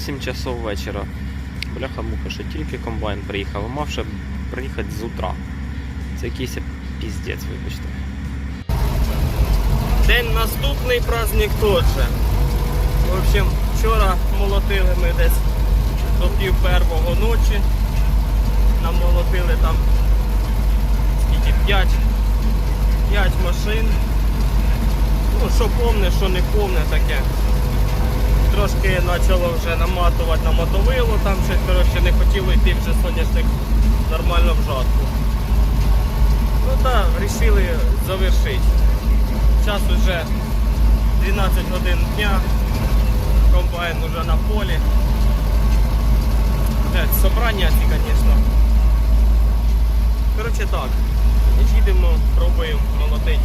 8 часов вечора. Бляха-муха, що тільки комбайн приїхав, мав ще приїхати з утра. Це якийсь піздець, вибачте. День наступний праздник тот же. В общем, вчора молотили ми десь до пів первого ночі. Намолотили там скільки 5, 5 машин. Ну, що повне, що не повне таке. Трошки почало вже наматувати на мотовило, там щось коротше, не хотіло йти вже соняшник нормально в жатку. Ну так, вирішили завершити. Час уже 12 годин дня, комбайн уже на полі. Собрання звісно. Коротше так, їдемо, пробуємо молотити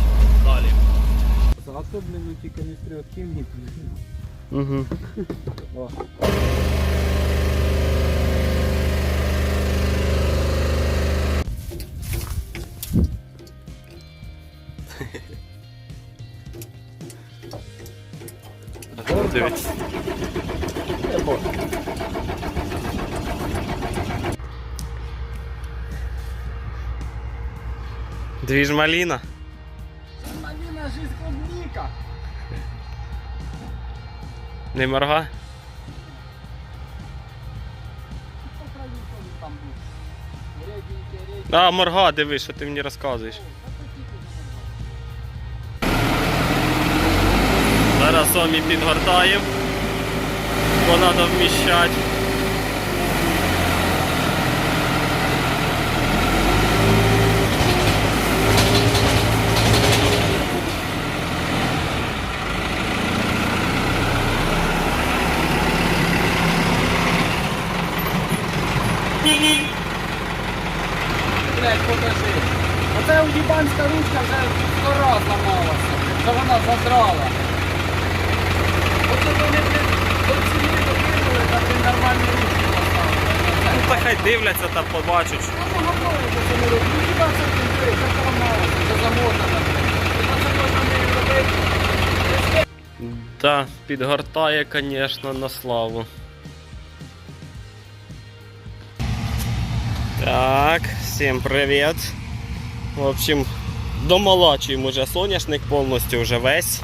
далі. Особливо тільки не стрілківні. Угу. О. Дивіться. Двіж маліна. Малина жизнь клубника. Не морга. А, морга, диви, що ти мені розказуєш. Зараз Сомі підгортаємо. Бо треба вміщати. Блять, покажи. Оце уїбанська ручка вже сто раз ламалася. Що вона задрала. Оце вони ціни докинули, так він нормальні ручки поставили. Ну та хай дивляться та побачать. Ну, поговорили, це не робить. Ну, хіба це ти це поламалося, це замотано. Хіба це можна не робити? Да, підгортає, звісно, на славу. Так, всім привіт. В общем, домолачуємо вже соняшник повністю вже весь.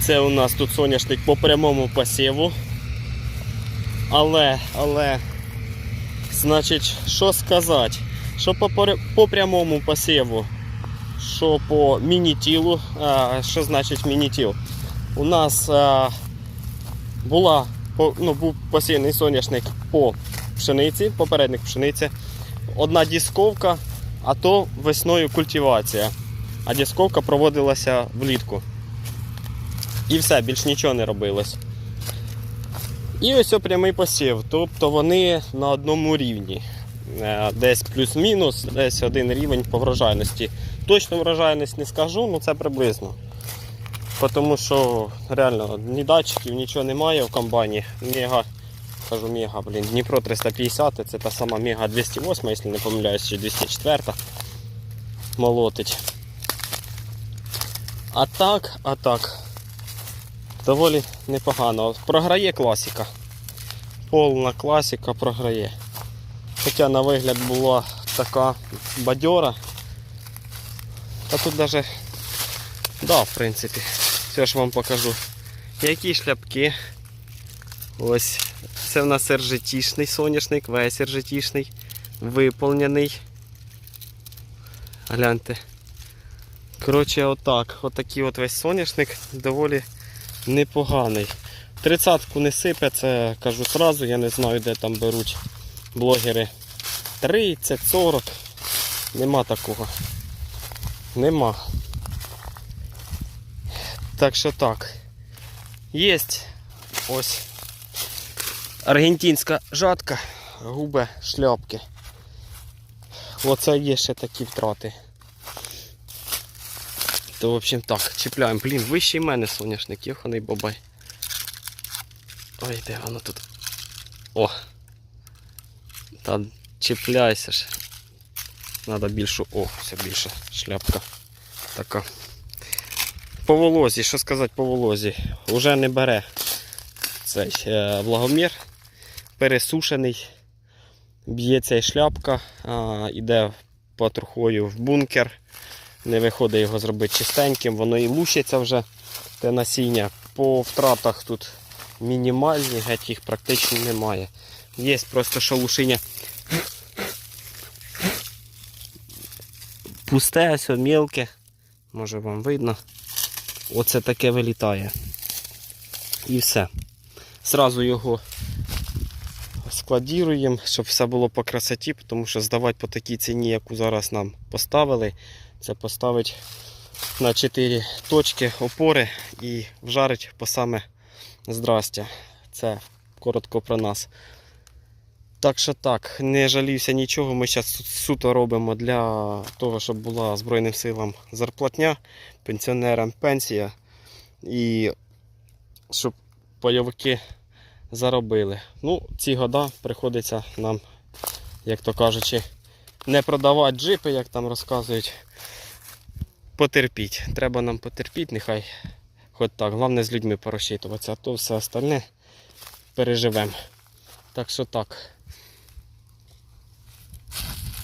Це у нас тут соняшник по прямому посіву. Але, але, значить, що сказати? Що по, по прямому посіву, що по мінітілу, а, що значить мінітіл? У нас а, була, ну, був посіяний соняшник по пшениці, попередник пшениці. Одна дісковка, а то весною культивація. А дісковка проводилася влітку. І все, більш нічого не робилось. І ось прямий посів. Тобто вони на одному рівні. Е, Десь плюс-мінус, десь один рівень по врожайності. Точну врожайність не скажу, ну це приблизно. Тому що реально ні датчиків, нічого немає в комбайні. Мега, кажу мега, блін, Дніпро 350, це та сама Мега 208, якщо не помиляюсь, чи 204 молотить. А так, а так. Доволі непогано. Програє класика. Повна класика програє. Хоча на вигляд була така бадьора. Та тут навіть, да, в принципі. Все ж вам покажу. Які шляпки. Ось. Це в нас ержетішний соняшник, весь ержетішний, виповнений. Гляньте. Коротше, отак. Отакий от весь соняшник доволі непоганий. Тридцятку не сипе, це кажу сразу, я не знаю, де там беруть блогери. 30, 40. Нема такого. Нема. Так що так. Єсть ось аргентинська жатка, губи шляпки. Оце є ще такі втрати. То, в общем, так, чіпляємо. Блін, вищий мене соняшник, йоханий бабай. Ой, де воно тут? О! Та чіпляйся ж. Надо більшу. О, все більше шляпка. Така. По волозі, що сказати по волозі? Уже не бере. цей е, влагомір пересушений. Б'ється і шляпка, а, іде потрохою в бункер. Не виходить його зробити чистеньким, воно і лущиться вже те насіння. По втратах тут мінімальні, геть їх практично немає. Є просто шалушиня пусте, ось мілке. Може вам видно. Оце таке вилітає. І все. Зразу його складіруємо, щоб все було по красоті, тому що здавати по такій ціні, яку зараз нам поставили, це поставить на 4 точки опори і вжарить по саме здрастя. Це коротко про нас. Так що так, не жалівся нічого. Ми зараз суто робимо для того, щоб була Збройним силам зарплатня, пенсіонерам пенсія і щоб бойовики заробили. Ну, ці года приходиться нам, як то кажучи, не продавати джипи, як там розказують. Потерпіть. Треба нам потерпіть, нехай хоч так. Головне з людьми порозчитуватися, а то все остальне переживемо. Так що так.